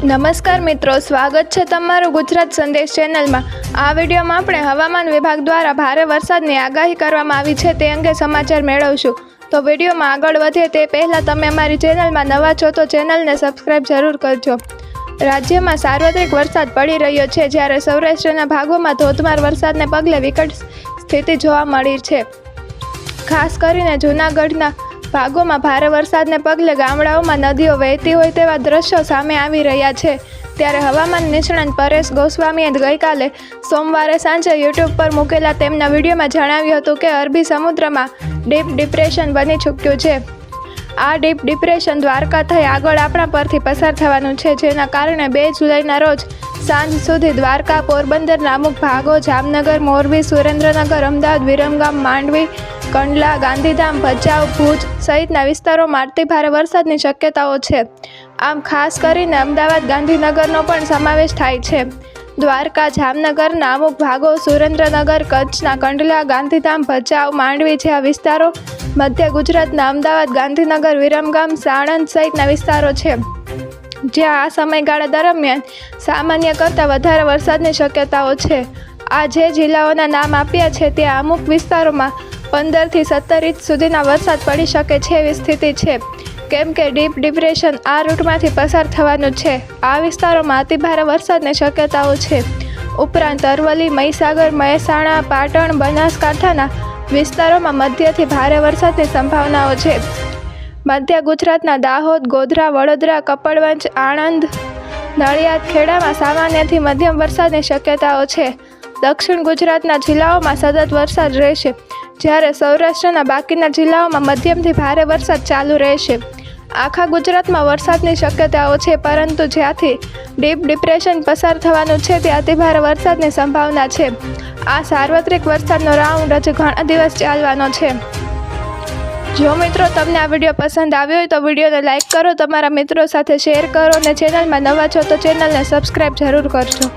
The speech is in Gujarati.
નમસ્કાર મિત્રો, સ્વાગત છે તમારું ગુજરાત સંદેશ ચેનલમાં. આ વિડીયોમાં આપણે હવામાન વિભાગ દ્વારા ભારે વરસાદની આગાહી કરવામાં આવી છે તે અંગે સમાચાર મેળવશું. તો વિડીયોમાં આગળ વધે તે પહેલાં તમે અમારી ચેનલમાં નવા છો તો ચેનલને સબસ્ક્રાઈબ જરૂર કરજો. રાજ્યમાં સાર્વત્રિક વરસાદ પડી રહ્યો છે જ્યારે સૌરાષ્ટ્રના ભાગોમાં ધોધમાર વરસાદને પગલે વિકટ સ્થિતિ જોવા મળી છે. ખાસ કરીને જૂનાગઢના ભાગોમાં ભારે વરસાદને પગલે ગામડાઓમાં નદીઓ વહેતી હોય તેવા દ્રશ્યો સામે આવી રહ્યા છે. ત્યારે હવામાન નિષ્ણાંત પરેશ ગોસ્વામીએ ગઈકાલે સોમવારે સાંજે યુટ્યુબ પર મૂકેલા તેમના વિડીયોમાં જણાવ્યું હતું કે અરબી સમુદ્રમાં ડીપ ડિપ્રેશન બની ચૂક્યું છે. આ ડીપ ડિપ્રેશન દ્વારકા થઈ આગળ આપણા પરથી પસાર થવાનું છે, જેના કારણે બે જુલાઈના રોજ સાંજ સુધી દ્વારકા પોરબંદરના અમુક ભાગો જામનગર, મોરબી, સુરેન્દ્રનગર, અમદાવાદ, વિરમગામ, માંડવી કંડલા, ગાંધીધામ, ભચાઉ, ભુજ સહિતના વિસ્તારોમાં અતિ ભારે વરસાદની શક્યતાઓ છે. આમ ખાસ કરીને અમદાવાદ, ગાંધીનગરનો પણ સમાવેશ થાય છે. દ્વારકા, જામનગરના અમુક ભાગો સુરેન્દ્રનગર, કચ્છના કંડલા, ગાંધીધામ, ભચાઉ, માંડવી જેવા વિસ્તારો મધ્ય ગુજરાતના અમદાવાદ, ગાંધીનગર, વિરમગામ, સાણંદ સહિતના વિસ્તારો છે. જ્યાં આ સમયગાળા દરમિયાન સામાન્ય કરતાં વધારે વરસાદની શક્યતાઓ છે. આ જે જિલ્લાઓના નામ આપ્યા છે ત્યાં અમુક વિસ્તારોમાં પંદરથી સત્તર ઇંચ સુધીના વરસાદ પડી શકે છે એવી સ્થિતિ છે. કેમ કે ડીપ ડિપ્રેશન આ રૂટમાંથી પસાર થવાનું છે. આ વિસ્તારોમાં અતિભારે વરસાદની શક્યતાઓ છે. ઉપરાંત અરવલ્લી, મહીસાગર, મહેસાણા, પાટણ, બનાસકાંઠાના વિસ્તારોમાં મધ્યથી ભારે વરસાદની સંભાવનાઓ છે. મધ્ય ગુજરાતના દાહોદ, ગોધરા, વડોદરા, કપડવંજ, આણંદ, નડિયાદ, ખેડામાં સામાન્યથી મધ્યમ વરસાદની શક્યતાઓ છે. દક્ષિણ ગુજરાતના જિલ્લાઓમાં સતત વરસાદ રહેશે. જ્યારે સૌરાષ્ટ્રના બાકીના જિલ્લાઓમાં મધ્યમથી ભારે વરસાદ ચાલુ રહેશે. આખા ગુજરાતમાં વરસાદની શક્યતાઓ છે, પરંતુ જ્યાંથી ડીપ ડિપ્રેશન પસાર થવાનું છે ત્યાં અતિભારે વરસાદની સંભાવના છે. આ સાર્વત્રિક વરસાદનો રાઉન્ડ હજી ઘણા દિવસ ચાલવાનો છે. જો મિત્રો તમને આ વીડિયો પસંદ આવ્યો હોય તો વિડીયોને લાઇક કરો, તમારા મિત્રો સાથે શેર કરો અને ચેનલમાં નવા છો તો ચેનલને સબસ્ક્રાઈબ જરૂર કરજો.